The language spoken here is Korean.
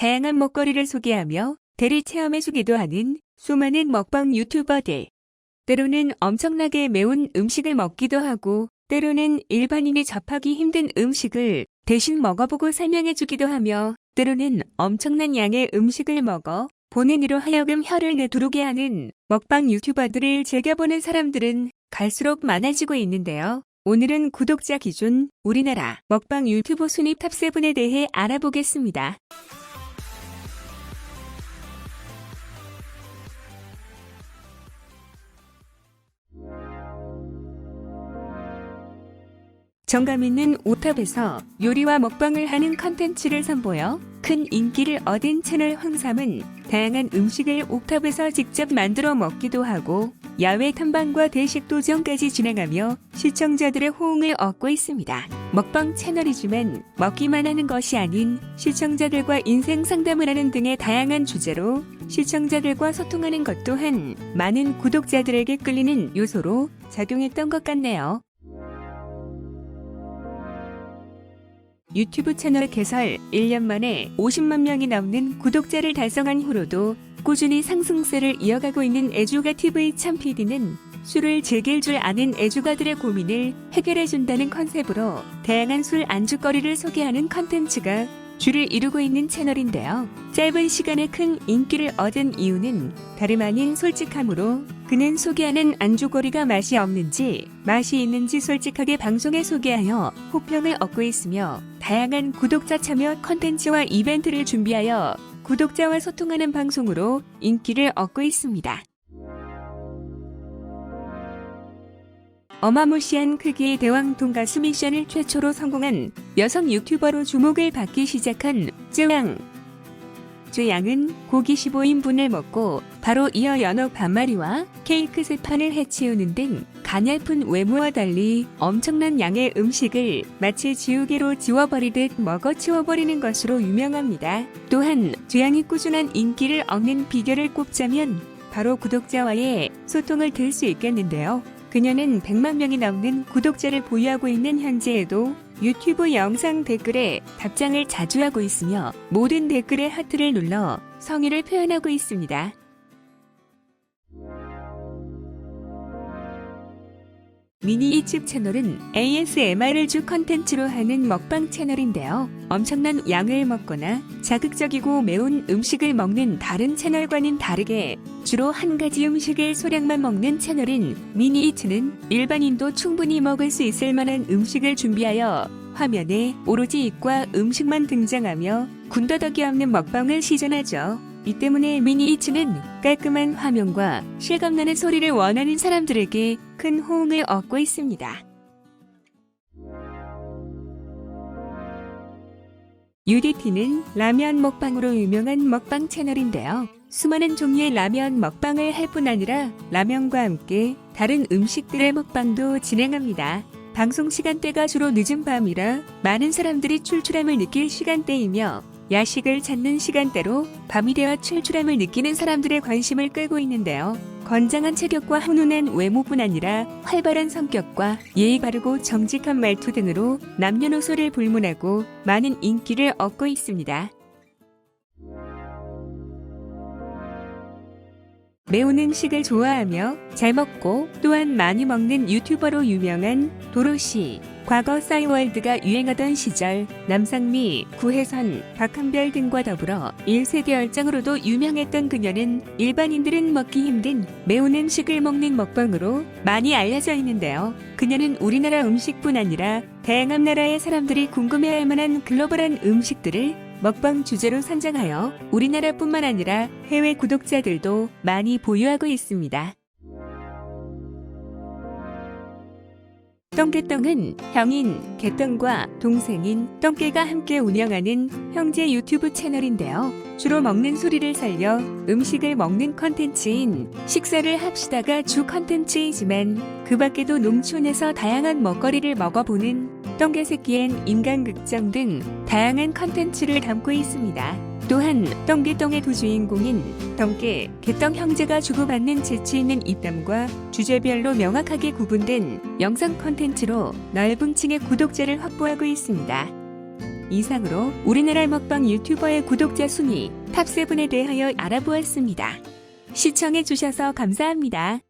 다양한 먹거리를 소개하며 대리 체험해주기도 하는 수많은 먹방 유튜버들. 때로는 엄청나게 매운 음식을 먹기도 하고, 때로는 일반인이 접하기 힘든 음식을 대신 먹어보고 설명해주기도 하며, 때로는 엄청난 양의 음식을 먹어 보는 이로 하여금 혀를 내두르게 하는 먹방 유튜버들을 즐겨보는 사람들은 갈수록 많아지고 있는데요. 오늘은 구독자 기준 우리나라 먹방 유튜버 순위 탑7에 대해 알아보겠습니다. 정감 있는 오탑에서 요리와 먹방을 하는 컨텐츠를 선보여 큰 인기를 얻은 채널 황삼은 다양한 음식을 옥탑에서 직접 만들어 먹기도 하고 야외 탐방과 대식 도전까지 진행하며 시청자들의 호응을 얻고 있습니다. 먹방 채널이지만 먹기만 하는 것이 아닌 시청자들과 인생 상담을 하는 등의 다양한 주제로 시청자들과 소통하는 것 또한 많은 구독자들에게 끌리는 요소로 작용했던 것 같네요. 유튜브 채널 개설 1년 만에 50만 명이 넘는 구독자를 달성한 후로도 꾸준히 상승세를 이어가고 있는 애주가 TV 참 PD는 술을 즐길 줄 아는 애주가들의 고민을 해결해준다는 컨셉으로 다양한 술 안주거리를 소개하는 컨텐츠가 주를 이루고 있는 채널인데요. 짧은 시간에 큰 인기를 얻은 이유는 다름 아닌 솔직함으로 그는 소개하는 안주거리가 맛이 없는지 맛이 있는지 솔직하게 방송에 소개하여 호평을 얻고 있으며 다양한 구독자 참여 컨텐츠와 이벤트를 준비하여 구독자와 소통하는 방송으로 인기를 얻고 있습니다. 어마무시한 크기의 대왕 돈가스 미션을 최초로 성공한 여성 유튜버로 주목을 받기 시작한 쯔양. 쯔양은 고기 15인분을 먹고 바로 이어 연어 반마리와 케이크 세 판을 해치우는 등 가냘픈 외모와 달리 엄청난 양의 음식을 마치 지우개로 지워버리듯 먹어 치워버리는 것으로 유명합니다. 또한 쯔양이 꾸준한 인기를 얻는 비결을 꼽자면 바로 구독자와의 소통을 들 수 있겠는데요. 그녀는 100만 명이 넘는 구독자를 보유하고 있는 현재에도 유튜브 영상 댓글에 답장을 자주 하고 있으며 모든 댓글에 하트를 눌러 성의를 표현하고 있습니다. 미니 이집 채널은 ASMR을 주 컨텐츠로 하는 먹방 채널인데요. 엄청난 양을 먹거나 자극적이고 매운 음식을 먹는 다른 채널과는 다르게 주로 한 가지 음식을 소량만 먹는 채널인 미니 이츠는 일반인도 충분히 먹을 수 있을 만한 음식을 준비하여 화면에 오로지 입과 음식만 등장하며 군더더기 없는 먹방을 시전하죠. 이 때문에 미니 이츠는 깔끔한 화면과 실감나는 소리를 원하는 사람들에게 큰 호응을 얻고 있습니다. UDT는 라면 먹방으로 유명한 먹방 채널인데요. 수많은 종류의 라면 먹방을 할 뿐 아니라 라면과 함께 다른 음식들의 먹방도 진행합니다. 방송 시간대가 주로 늦은 밤이라 많은 사람들이 출출함을 느낄 시간대이며 야식을 찾는 시간대로 밤이 되어 출출함을 느끼는 사람들의 관심을 끌고 있는데요. 건장한 체격과 훈훈한 외모뿐 아니라 활발한 성격과 예의 바르고 정직한 말투 등으로 남녀노소를 불문하고 많은 인기를 얻고 있습니다. 매운 음식을 좋아하며 잘 먹고 또한 많이 먹는 유튜버로 유명한 도로시. 과거 싸이월드가 유행하던 시절 남상미, 구혜선, 박한별 등과 더불어 1세대 열장으로도 유명했던 그녀는 일반인들은 먹기 힘든 매운 음식을 먹는 먹방으로 많이 알려져 있는데요. 그녀는 우리나라 음식뿐 아니라 다양한 나라의 사람들이 궁금해할 만한 글로벌한 음식들을 먹방 주제로 선정하여 우리나라뿐만 아니라 해외 구독자들도 많이 보유하고 있습니다. 똥개똥은 형인 개똥과 동생인 똥개가 함께 운영하는 형제 유튜브 채널인데요. 주로 먹는 소리를 살려 음식을 먹는 컨텐츠인 식사를 합시다가 주 컨텐츠이지만 그 밖에도 농촌에서 다양한 먹거리를 먹어보는 똥개 새끼엔 인간극장 등 다양한 컨텐츠를 담고 있습니다. 또한 똥개똥의 두 주인공인 똥개, 개똥 형제가 주고받는 재치 있는 입담과 주제별로 명확하게 구분된 영상 컨텐츠로 넓은 층의 구독자를 확보하고 있습니다. 이상으로 우리나라 먹방 유튜버의 구독자 순위 탑7에 대하여 알아보았습니다. 시청해주셔서 감사합니다.